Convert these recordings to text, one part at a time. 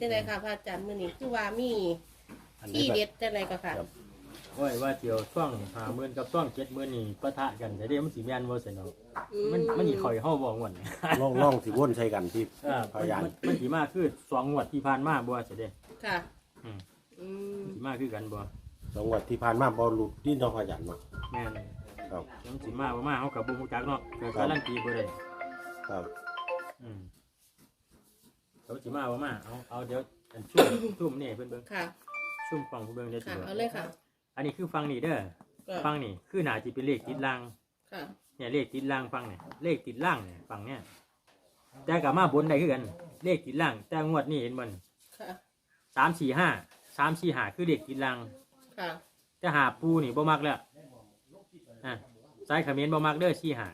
ค่ะเป็นจังไดค่ะพระอาจารย์มื้อนี้คือว่ามีอันที่นี้เด็ดจังไดก็ค่ะ ครับ โอ้ยว่าเจียวช่วงหาหมื่นกับช่วงเจ็ดหมื่นนี่ปะทะกันแต่เดี๋ยวมันสิแม่นบ่ซั่นเนาะมันมันสิข่อยเฮาบ่งวดนี่ล่องล่องสิวนใช้กันที่อ่าพยานมันมันสิมาคือสองงวดที่ผ่านมาบ่ซะเด้ค่ะอืมอืมสิมาคือกันบ่สองวันที่ผ่านมาบอลหลุดดิ้นน้องพยานเนาะแม่นครับมันสิมาบ่มาเฮาก็บ่ฮู้จักเนาะก็ครับการันตีบ่ได้ครับอืม เขาสิมาบ่มาเอาเอาเดี๋ยวอันชุ่ม ชุ่มนี่เพิ่นเบิ่งค่ะ ชุ่มฟังเพิ่นเบิ่งเดี๋ยวสิค่ะบอกเอาเลยค่ะ อันนี้คือฟังนี่เด้อก็ฟังนี่คือน่าสิเป็นเลขติดล่างค่ะ เนี่ยเลขติดล่างฟังเนี่ยเลขติดล่างเนี่ยฟังเนี่ยแต่กับมาบนได้คือกัน เลขติดล่าง แต่งวดนี่เห็นมันค่ะ สามสี่ห้าสามสี่ห้าคือเลขติดล่าง ค่ะ แต่หาปูนี่บ่มักแล้วอะสายเขมิ้นบ่มักเด้อสี่หา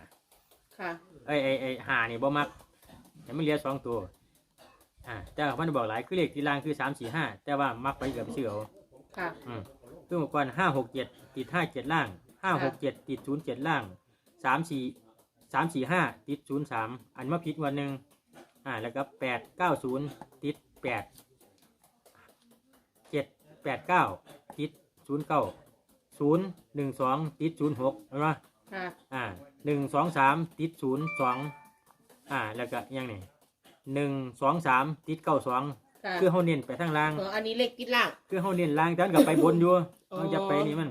ค่ะไอ้ไอ้ไอ้หานี่บ่มักแต่มันเหลือสองตัว อะแต่มันบอกหลายคือเลขติดล่างคือสามสี่ห้าแต่ว่ามักไปกับเสือเอาค่ะ อืมคือเมื่อก่อนห้าหกเจ็ดติดห้าเจ็ดล่างห้าหกเจ็ดติดศูนย์เจ็ดล่างสามสี่สามสี่ห้าติดศูนย์สามอันมาผิดวันหนึ่งอ่าแล้วก็แปดเก้าศูนย์ติดแปดเจ็ดแปดเก้าติดศูนย์เก้าศูนย์หนึ่งสองติดศูนย์หกเห็นไหมค่ะ อ่าหนึ่งสองสามติดศูนย์สองอ่าแล้วก็ยังนี่ หนึ่งสองสามติดเก้าสองค่ะคือเขาเน้นไปทางล่าง อ๋ออันนี้เลขติดล่าง คือเขาเน้นล่างแต่มันกับไปบนอยู่อ๋อ มันจะไปนี่มัน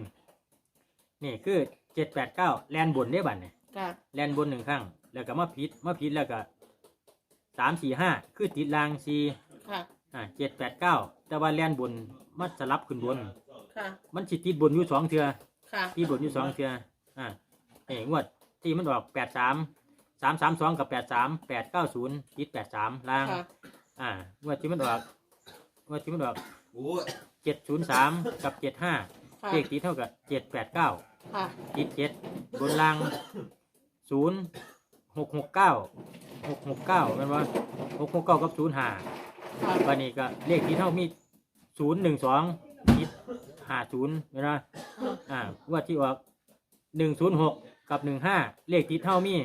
นี่คือเจ็ดแปดเก้าแลนบนได้บัตเนี่ยค่ะแลนบนหนึ่งครั้ง แล้วก็มาผิดมาผิดแล้วก็สามสี่ห้าคือติดล่างสี่ค่ะอ่าเจ็ดแปดเก้าแต่ว่าแลนบนมันสลับขึ้นบน ค่ะมันสิติดบนอยู่สองเทือค่ะติดบนอยู่สองเทืออ่าเอ้งวดที่มันออกแปดสาม สามสามสองกับแปดสามแปดเก้าศูนย์ติดแปดสามล่าง ค่ะ อ่างวดที่มันออกงวดที่มันออกโอ้ยเจ็ดศูนย์สามกับเจ็ดห้าค่ะ เลขติดเท่ากับเจ็ดแปดเก้าค่ะ ติดเจ็ดบนล่างศูนย์หกหกเก้าหกหกเก้าเป็นว่าหกหกเก้ากับศูนย์ห้าค่ะวันนี้ก็เลขที่เท่ามีศูนย์หนึ่งสองติดห้าศูนย์เป็นว่าอ่างว่าที่ออกหนึ่งศูนย์หกกับหนึ่งห้าเลขติดเท่ามี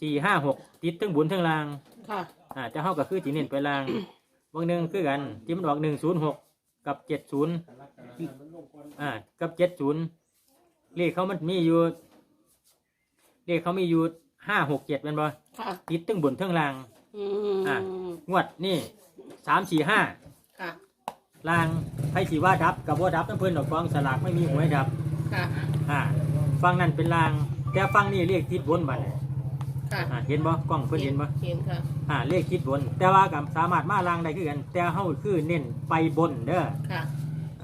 สี่ห้าหกติดทั้งบนทั้งล่างค่ะอ่าจะเท่ากับคือจีเน้นไปล่างบางหนึ่งคือกันที่มันออกหนึ่งศูนย์หกกับเจ็ดศูนย์อ่ากับเจ็ดศูนย์เลขเขามันมีอยู่เลขเขามีอยู่ห้าหกเจ็ดเป็นบ่ค่ะติดทั้งบนทั้งล่างอืมอะงวดนี่สามสี่ห้าค่ะล่างไพ่สีว่าดับกับว่าดับน้ำเพิ่นดอกฟองสลากไม่มีหวยดับค่ะ อ่าฟังนั่นเป็นล่าง แต่ฟังนี่เลขติดบนบัดนี้ ค่ะอ่าเห็นบ่กล้องเพิ่นเห็นบ่เห็นค่ะ อ่าเลขคิดบน แต่ว่ากับสามารถมาล่างได้คือกัน แต่เฮาคือเน้นไปบนเด้อค่ะ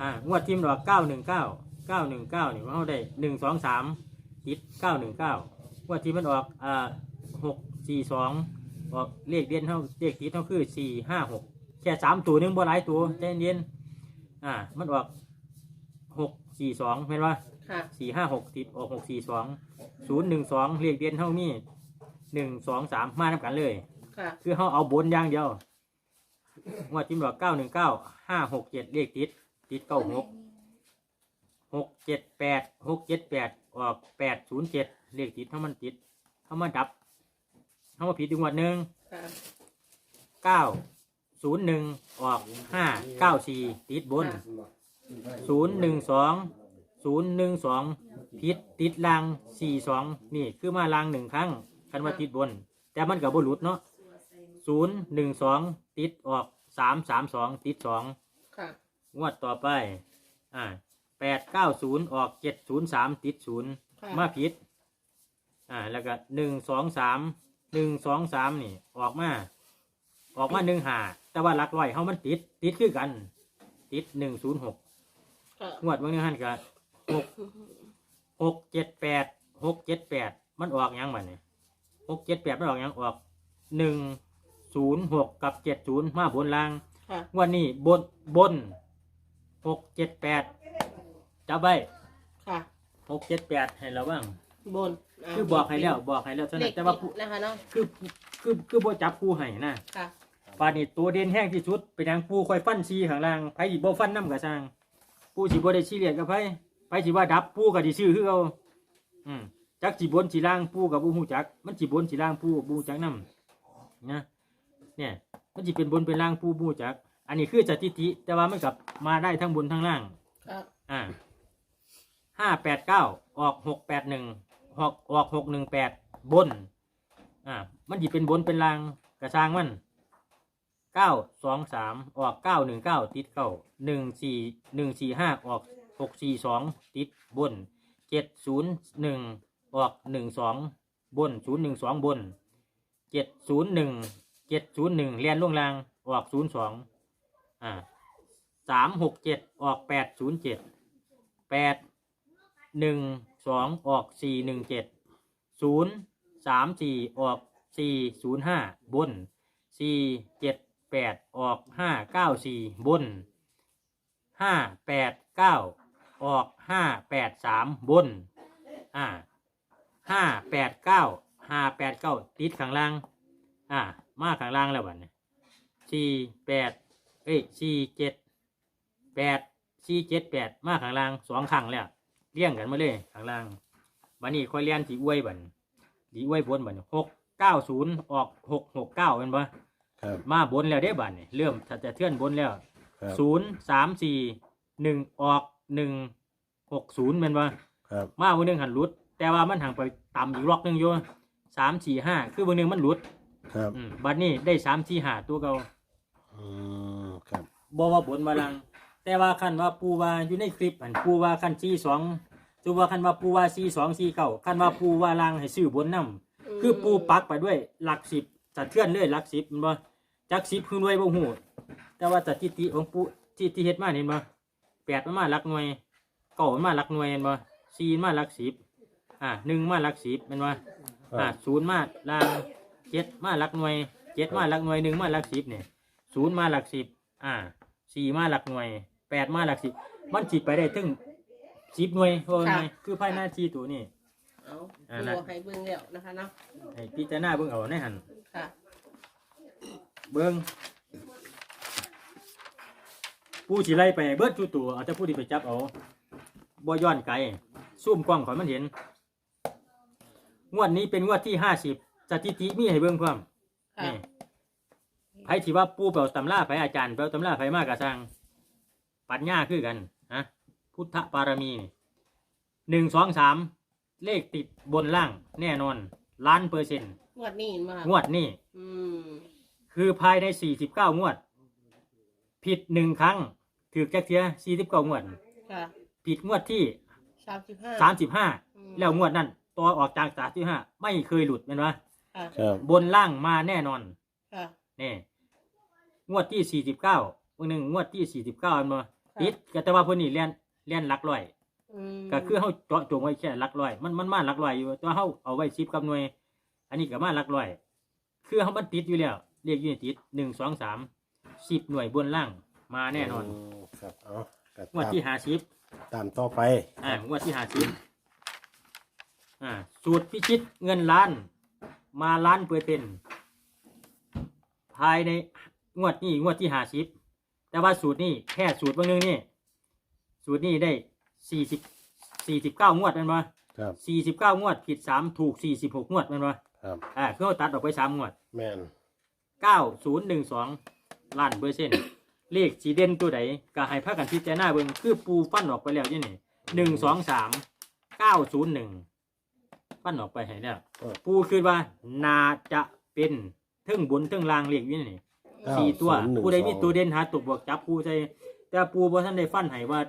อ่างวดทีมดอกเก้าหนึ่งเก้าเก้าหนึ่งเก้านี่เฮาได้หนึ่งสองสามติดเก้าหนึ่งเก้างวดที่มันออกอ่าหกสี่สองออกเลขเด่นเฮาเลขติดเฮาคือสี่ห้าหกแค่สามตัวหนึงบ่หลายตัวใจเย็นๆอ่ามันออกหกสี่สองเห็นว่าค่ะ สี่ห้าหกติดออกหกสี่สองศูนย์หนึ่งสองเลขเด่นเท่านี้ หนึ่งสองสามมาทำกันเลย ค่ะ คือเขาเอาบนอย่างเดียวงวดจิ้มดอกเก้าหนึ่งเก้าห้าหกเจ็ดเลขติด ติดเก้าหกหกเจ็ดแปดหกเจ็ดแปดออกแปดศูนย์เจ็ดเลขติดเท่ามันติดเท่ามันดับเท่ามาผิดอีกงวดหนึ่งค่ะ เก้าศูนย์หนึ่งออกห้าเก้าสี่ติดบนศูนย์หนึ่งสองศูนย์หนึ่งสองผิดติดลางสี่สองนี่คือมาลางหนึ่งครั้ง คันว่าติดบน แต่มันกับบหลุดเนาะศูนย์หนึ่งสองติดออกสามสามสองติดสองค่ะงวดต่อไป อ่าแปดเก้าศูนย์ออกเจ็ดศูนย์สามติดศูนย์ค่ะมาผิด อ่า แล้วก็หนึ่งสองสามหนึ่งสองสามนี่ ออกมา ออกมาหนึ่งหาแต่ว่าหลักร้อยเขามันติด ติดคือกัน ติดหนึ่งศูนย์หกค่ะงวดบางนึงหันก็หกหกเจ็ดแปดหกเจ็ดแปดมันออกหยังบัดเนี่ย หกเจ็ดแปดมันออกหยังออกหนึ่งศูนย์หกกับเจ็ดศูนย์มาบนล่างค่ะ งวันนี้บนบนหกเจ็ดแปดจับไว้ค่ะ หกเจ็ดแปดให้เราบ้าง บนคือบอกให้แล้วบอกให้แล้วเท่าเลนั้ขนแต่ว่าผู้นะคะเนาะคือคือคือบ่จับผู้ให้นะค่ะ ปานนี้ตัวเด่นแห้งที่สุดเป็นทางผู้คอยฟันซีข้างล่างไผสิบ่ฟันน้ำกระซังผู้สิบ่ได้ชี้เลียดกับไผไผสิว่าดับผู้ก็สิซื้อคือเอาอืม จักสิบนสิล่างผู้กับบ่ฮู้จัก มันสิบนสิล่างผู้บ่ฮู้จักนํนะเนี่ย มันจะเป็นบนเป็นล่างปูบูจัก อันนี้คือสถิติ แต่ว่ามันกลับมาได้ทั้งบนทั้งล่างครับ อ่าห้าแปดเก้าออกหกแปดหนึ่งออกออกหกหนึ่งแปดบน อ่า มันจะเป็นบนเป็นล่างกระชางมันเก้าสองสามออกเก้าหนึ่งเก้าติดเก้าหนึ่งสี่หนึ่งสี่ห้าออกหกสี่สองติดบนเจ็ดศูนย์หนึ่ง ออกหนึ่งสองบนศูนย์หนึ่งสองบนเจ็ดศูนย์หนึ่งเจ็ดศูนย์หนึ่งเรียนล่วงลางออกศูนย์สองอ่าสามหกเจ็ดออกแปดศูนย์เจ็ดแปดหนึ่งสองออกสี่หนึ่งเจ็ดศูนย์สามสี่ออกสี่ศูนย์ห้าบนสี่เจ็ดแปดออกห้าเก้าสี่บนห้าแปดเก้าออกห้าแปดสามบนอ่า ห้าแปดเก้าห้าแปดเก้าติดข้างล่าง อ่า มาข้างล่างแล้วบัดนี้สี่แปดเอ้ยสี่เจ็ดแปดสี่เจ็ดแปดมาข้างล่างสองครั้งแล้วเลี้ยงกันมาเลยข้างล่างบัดนี้ค่อยเลียนสีอวยบัดสีอวยบนบัดหกเก้าศูนย์ออกหกหกเก้าเป็นปะครับมาบนแล้วได้บัดนี่เริ่มถ้าจะเทื่อนบนแล้วครับศูนย์สามสี่หนึ่งออกหนึ่งหกศูนย์เป็นปะครับมาวันหนึ่งหันหลุด แต่ว่ามันห่างไปต่ำอีกล็อกหนึ่งอยู่สามสี่ห้าคือวันหนึ่งมันหลุดครับอืมบัดนี้ได้สามสี่ห้าตัวเก่าอืมครับบอว่าบนมาลัง แต่ว่าคันว่าปูว่าอยู่ในคลิปอันปูว่าคันสี่สองจูว่าคันว่าปูว่าสี่สองสี่เก้าคันว่าปูว่าลังให้ซื้อบนน้ำคือปูปักไปด้วยหลักสิบสะเทือนเลยหลักสิบแมันบ่จักสิบคือหน่วยบ่หูแต่ว่าสถิติของปูที่ที่เฮ็ดมาเห็นบ่แปดมันมาหลักหน่วยเก้ามันมาหลักหน่วยเห็นบ่สี่มันมาหลักสิบ อ่าหนึ่งมาหลักสิบแมันบ่คอ่ารับศูนย์มาลางเจ็ดมาหลักหน่วยเจ็ดมาหลักหน่วยหนึ่งมาหลักสิบเนี่ยศูนย์มาหลักสิบอ่าสี่มาหลักหน่วยแปดมาหลักสิบมันจิไปได้ถึงสิบหน่วยโอ้ยคือภายในทีตัวนี้เอาอ่าดูนะให้เบิ่งแล้วนะคะเนาะให้พิจารณาเบิ่งเอาในหันค่ะเบิ่งผู้สิไล่ไปเบิดทุกตัวเอาแต่ผู้ที่ไปจับเอาบ่ย้อนไกลซูมกล้องขอยมันเห็น งวดนี้เป็นงวดที่ห้าสิบสถิติมีให้เบิ่งพร้อมค่ะ นี่ไผที่ว่าปูเปล่าตำราไผอาจารย์เปล่าตำราไผมากกะสร้างปัญญาคือกันฮะพุทธปารมีหนึ่งสองสามเลขติดบนล่างแน่นอนล้านเปอร์เซ็นต์งวดนี้มางวดนี้ อืมคือภายในสี่สิบเก้างวด ผิดหนึ่งครั้งถือแจ็คเทียสี่สิบเก้างวด ค่ะผิดงวดที่ สามสิบห้าสามสิบห้าอืมแล้วงวดนั้น ตัวออกจากสามสิบห้าไม่เคยหลุดเป็นวะค่ะครับ บนล่างมาแน่นอนค่ะนี่งวดที่สี่สิบเก้าวันหนึ่งงวดที่สี่สิบเก้าอันมาค่ะติดก็แต่ว่าเพิ่นนี่เลียนเลียนหลักร้อย อืมก็คือเฮาเจาะจงไว้แค่หลักร้อย มันมันมาหลักร้อยอยู่แต่ว่าเฮาเอาไว้สิบกับหน่วย อันนี้ก็มาหลักร้อย คือเฮามันติดอยู่แล้วเรียกอยู่ในติดหนึ่งสองสามสิบหน่วยบนล่างมาแน่นอนมครับเอาก็งวดตามที่หาสิบตามต่อไป อ่างวดที่หาสิบ อ่าสูตรพิชิตเงินล้าน มาล้านเปอร์เซ็นต์ภายในงวดนี้งวดที่หาสิบแต่ว่าสูตรนี้แค่สูตรบางนึงนี่สูตรนี้ได้สี่สิบสี่สิบเก้างวดแมันวะครับ สี่สิบเก้างวดผิดสามถูกสี่สิบหกงวดแมันวะครับอ่าเครื่องตัดออกไปสามงวดแมนเก้าศูนย์หนึ่งสองล้านเปอร์เซ็นต์เลขสีเด่นตัวใดก็ให้พากันพิจารณาเบิ่งคือปูฟันออกไปแล้วนี่นี่หนึ่งสองสามเก้าศูนย์หนึ่ง ฟันออกไปให้แล้วเออ ปูคือว่านาจะเป็นเทึ่งบนเทึ่งล่างเลขอยู่นี่เก้าสี่ตัวศูนย์หนึ่งผู้ใดมีสอง ตัวเด่นหาตัวบวกจับปูใส่แต่ปูบ่ทันได้ฟันให้ว่า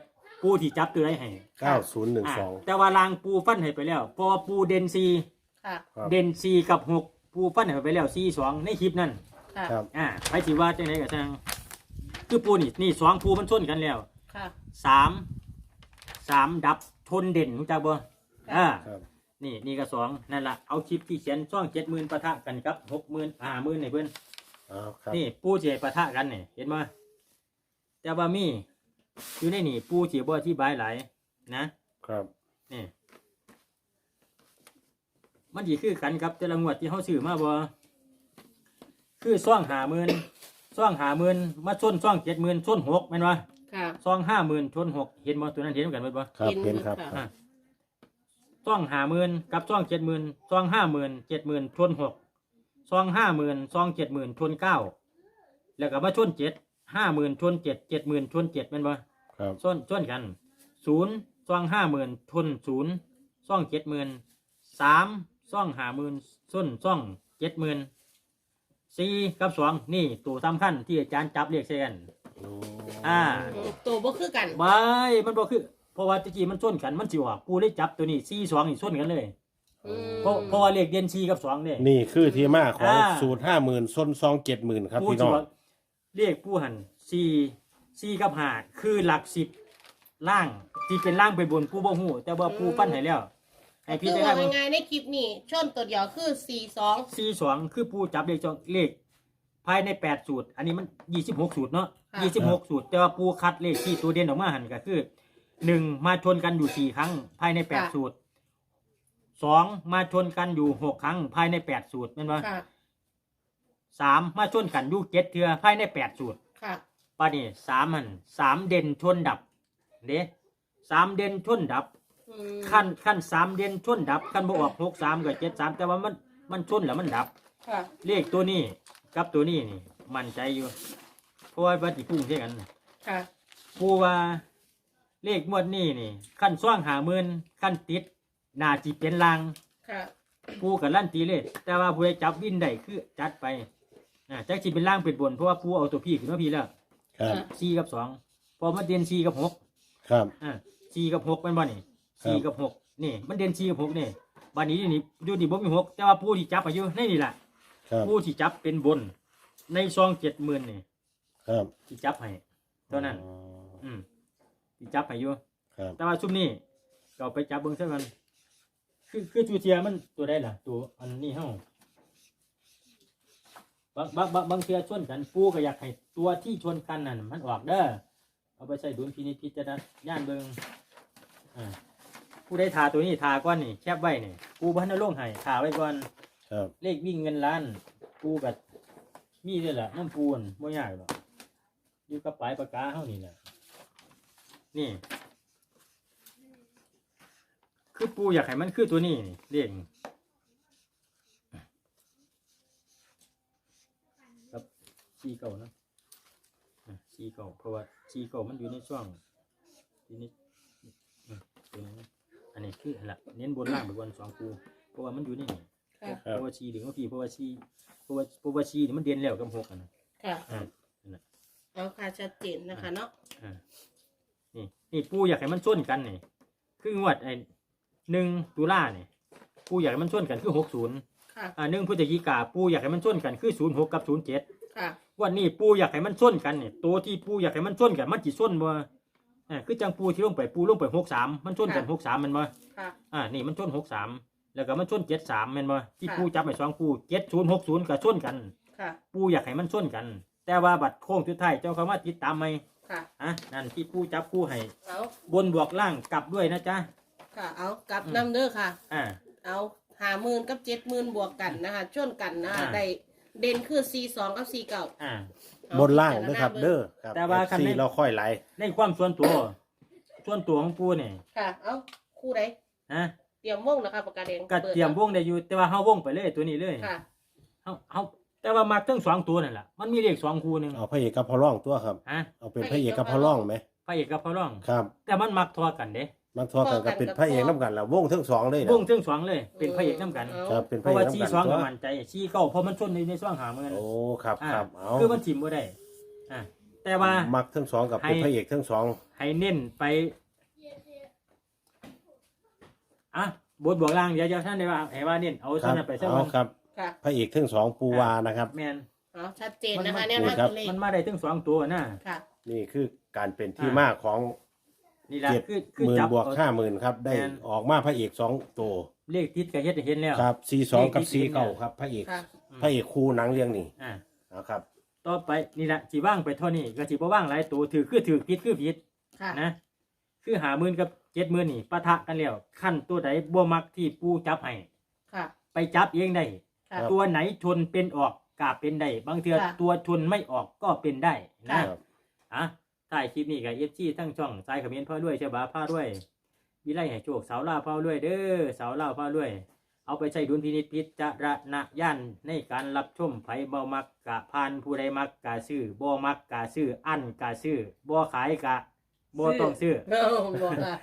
ปูที่จับตัวใดให้เก้าศูนย์หนึ่งอ่าสองแต่ว่าลางปูฟันให้ไปแล้วเพราะว่าปูเด่นสี่ค่ะ ครับเด่นสี่กับหกปูฟันให้ไปแล้วสี่สองในคลิปนั้นค่ะ ครับ อ่าไปสิว่าจังไดก็ช่างคือปูนี่นี่สองปูมันชนกันแล้วค่ะ สามสามดับชนเด่นรู้จักบ่อ่าครับ นี่นี่ก็สองนั่นละเอาคลิปที่เขียนช่องเจ็ดหมื่นปะทะกันครับหกหมื่นห้าหมื่นนี่เพื่อนเอาครับนี่ปูเจปะทะกันนี่เห็นมาแต่ว่ามีอยู่ในนี่ปูเจีบ่อที่บายหลายนะครับนี่มันดีคือกันครับแต่ละงวดที่เขาซื้อมาบ่คือซ่องหาหมื่นซ่องหาหมื่นมาชนซ่องเจ็ดหมื่นชนหกแม่นวะค่ะซ่องห้าหมื่นชนหกเห็นบ่ตัวนั้นเห็นกันหมดบ่ครับเห็นเห็นครับค่ะครับ ซ่องห้าหมื่นกับซ่องเจ็ดหมื่นซ่องห้าหมื่นเจ็ดหมื่นชนหกซ่องห้าหมื่นซ่องเจ็ดหมื่นชนเก้าแล้วก็มาชนเจ็ดห้าหมื่นชนเจ็ดเจ็ดหมื่นชนเจ็ดแม่นบ่ครับส้นส้นกันศูนย์ซ่องห้าหมื่นชนศูนย์ซ่องเจ็ดหมื่นสามซ่องห้าหมื่นส้นซ่องเจ็ดหมื่นสี่กับสองนี่ตัวสำคัญที่อาจารย์จับเรียกเช่นโอ้อ่าตัวบ่คือกันบายมันบ่คือ เพราะว่าตะกี้มันส้นกันมันสิว่ากูได้จับตัวนี้สี่สองนี่ส้นกันเลย อืม เพราะเพราะว่าเลขเด่นสี่กับสองเนี่ย นี่คือที่มาของอ่า สูตรห้าหมื่นส้นซองเจ็ดหมื่นครับ ผู้พี่น้ที่อง ว่าเลขผู้หันสี่สี่กับห้าคือหลักสิบล่างที่เป็นล่างไปบนผู้บ่ฮู้แต่ว่าผู้ปั้นให้แล้วให้คืพี่อจะว่าได้ ง่ายๆในคลิปนี้ชนตัวเดียวคือสี่สองสี่สองคือผู้จับเลขจองเลข ภายในแปดสูตร อันนี้มันยี่สิบหกสูตรเนาะยี่สิบหกสูตร แต่ว่าผู้คัดเลขที่ตัวเด่นออกมาหันก็คือ หนึ่งมาชนกันอยู่สี่ครั้ง ภายในแปดสูตรสองมาชนกันอยู่หกครั้ง ภายในแปดสูตรแม่นบ่ค่ะ สามมาชนกันอยู่เจ็ดเทือภายในแปดสูตรค่ะป้านี่สามมันสามเด่นชนดับเด้สามเด่นชนดับ อืมขั้นขั้นสามเด่นชนดับขั้นบออกหกสามกับเจ็ดสามแต่ว่ามันมันชนแล้วมันดับ ค่ะ เลขตัวนี้กับตัวนี้นี่ มั่นใจอยู่ เพราะว่าปฏิพุ่งเช่กัน ค่ะ ปูว่า เลขงวดนี้นี่ขั้นซ่องหาหมื่นขั้นติดนาจีเป็นลางค่ะ ปูกับลั่นตีเลย แต่ว่าผู้ใดจับวินได้คือจัดไปอ่าจักจีเป็นล่างเป็นบนเพราะว่าปูเอาตัวพี่ขึ้นมาพี่แล้วครับ สี่กับสองพอมาเด่นสี่กับหกครับ อ่าสี่กับหกเป็นบ่นี่สี่กับหกนี่ มันเด่นสี่กับหกนี่บันนี้นี่อยู่นี่บ่มีหกแต่ว่าผู้ที่จับอายุในนี่แหละครับ ผู้ที่จับเป็นบน ในซองเจ็ดหมื่นนี่ครับ ที่จับให้เท่านั้นอ๋ออืม ที่จับให้อยู่ครับแต่ว่าชุดนี้ก็เอาไปจับเบิ่งซะกันคือคือจูเทียมันตัวได้ล่ะ ตัวอันนี้เฮาบางบางบางบางเทียชนกันปูก็อยากให้ตัวที่ชนกันนั่นมันออกเด้อเอาไปใส่ดุลพินิจพิจารณาย่านเบิ่งอ่าผู้ได้ทาตัวนี้ทาก่อนนี่แคบไว้นี่ปูบ้านนลงให้ทาไว้ก่อน ครับเลขวิ่งเงินล้านปูกับมีด้วยแหละน้ำปูนไม่ยากหรอกอยู่กับปลายปากกาเท่านี้แหละ นี่ คือปูอยากให้มันคือตัวนี้นี่เรียกกับชีเก่านะอะชีเก่าเพราะว่าชีเก่ามันอยู่ในช่วงทีนี้อืมตัวนี้นะอันนี้คืออะไรเน้นบนล่างไปบนสองปูเพราะว่ามันอยู่ในนี่ค่ะเพราะว่าชีถึงว่าพี่เพราะว่าชีเพราะว่าเพราะว่าชีนี่มันเด่นแล้วกับหกอันนะค่ะ อ่า เอาค่ะชัดเจนนะคะเนาะ อ่า นี่นี่ปูอยากให้มันส้นกันนี่คืองวดไอ้หนึ่งตุลาเนี่ยปูอยากให้มันส้นกันคือหกศูนย์ค่ะ อ่าหนึ่งพฤศจิกาปูอยากให้มันส้นกันคือศูนย์หกกับศูนย์เจ็ดค่ะ วันนี้ปูอยากให้มันส้นกันเนี่ยตัวที่ปูอยากให้มันส้นกันมันจีส้นบ่อ่าคือจังปูที่ลงไปปูลงไปหกสามมันส้นกันหกสามมันบ่ค่ะ อ่านี่มันชนหกสามแล้วก็มันชนเจ็ดสามแม่นบ่ที่ค่ะ ปูจับไปสองปูเจ็ดศูนย์หกศูนย์ก็ชนกัน ค่ะ ปูอยากให้มันชนกัน แต่ว่าบัตรโค้งสุดท้ายเจ้าเขามาติดตามไหม ค่ะ อะนั่นที่ปูจับปูให้เอาบนบวกล่างกลับด้วยนะจ๊ะ ค่ะ เอากลับอืม น้ำเด้อค่ะ อ่า เอาหาหมื่นกับเจ็ดหมื่นบวกกันนะคะชนกันนะคะอ่า ได้เด่นคือสี่สองกับสี่เก้าอ่า บนล่างนะครับ เด้อครับแต่ว่าคันซีนี้เราค่อยไหลในความส่วนตัว ส่วนตัวของปูเนี่ยค่ะ เอาคู่ใดนะเตรียมวงนะคะปากกาแดงก็ปิดเตรียมวงได้อยู่แต่ว่าเฮาวงไปเลยตัวนี้เลยค่ะ เฮาเฮา แต่ว่ามักทั้งสองตัวนั่นแหละมันมีเลขสองคู่หนึ่งเอาพระเอกกับพระร่องตัวครับ ฮะเอาเป็นพระเอกกับพระร่องไหมพระเอกกับพระรอง ครับ แต่มันมักทอกันเด้มันทอกันกับเป็นพระเอกน้ำกันแล้ววงทั้งสองเลยนะวงทั้งสองเลย เป็นพระเอกน้ำกันเอาครับเป็นเพพระราะเอกว่าชีน้ำกันสองตัก็วมั่นใจชีเก่าเพราะมันชนในในช่วงหาเมือนโอ้ครับอ่าครับเอาคือมันถิ่มบ่ได้อ่าแต่ว่า มักทั้งสองกับเป็นให้ พระเอกทั้งสองให้เน้นไปอะบทบวกล่างเดี๋ยวเดี๋ยวท่านได้ว่าให้ว่าเน้นเอาคท่ารับนั้นไปซะเอาก่อนครับ ค่ะพระเอกทั้งสองปูวานะครับ แมน เอาชัดเจนมันนะคะมัน แนวทางครับตัวเลขมันมาได้ถึงสองตัวนะค่ะ นี่คือการเป็นที่อ่ามมาของนี่แหละเจ็ดคือคือหมื่นจับบวกเอาห้าหมื่นครับ ได้แม่น ออกมาพระเอกสองตัวเลขติดกับเฮ็ดให้เห็นแล้ว ครับซีสองกับเลขที่ซีติดเก้าเนี่ยครับ พระเอก ค่ะอืมพระเอกคู่หนังเรื่องนี้อ่านะครับ ต่อไปนี่แหละสิว่างไปเท่านี้ก็สิบ่ว่างหลายตัวถือคือถือผิดคือผิดค่ะ นะคือหาหมื่นกับเจ็ดหมื่นนี่ปะทะกันแล้วขั้นตัวใดบ่มักที่ปูจับให้ค่ะ ไปจับเองได้ ค่ะ ตัวไหนชนเป็นออกกาเป็นได้บางเทือค่ะ ตัวชนไม่ออกก็เป็นได้ค่ะนะครับอะถ่ายคลิปนี้กับเอฟซีทั้งช่องสายเขมิ้นพ่อด้วยเชบาพ่อด้วยวิไลให้โชคสาวล่าวพ่อด้วยเด้อสาวล่าวพ่อด้วย เอาไปใช้ดุลพินิจพิจารณญาณในการรับชมไผบ่มักกะพานผู้ใดมักกะซื้อบ่มักกะซื้ออันกะซื้อบ่ขายกะบ่ต้องซื้อ เอาบอกค่ะ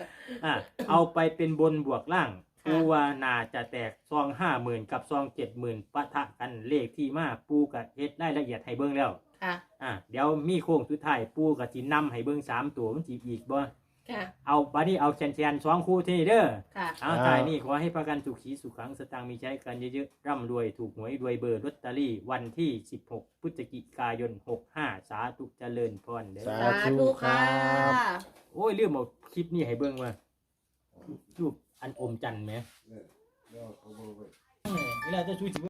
อะเอาไปเป็นบนบวกล่างค่ะ ปูว่าน่าจะแตกซองห้าหมื่นกับซองเจ็ดหมื่นปะทะกันเลขที่มาปูกับเฮ็ดได้ละเอียดให้เบิ่งแล้ว ค่ะ อะเดี๋ยวมีโค้งสุดท้ายปูกับสินำให้เบิ่งสามตัวมันสิอีกบ่ค่ะ เอาบัดนี้เอาแชนๆสองคู่ที่นี่เด้อค่ะ เอาตายนี่ขอให้ประกันสุขีสุขังสตางค์มีใช้กันเยอะๆร่ำรวยถูกหวยรวยเบอร์ลอตเตอรี่วันที่ 16 พฤศจิกายน 65 สาธุเจริญพรเด้อสาสาธุค่ะโอ้ยลืมเอาคลิปนี้ให้เบิ่งว่ารูป อันอมจันทร์ไหมเวลาจะช่วย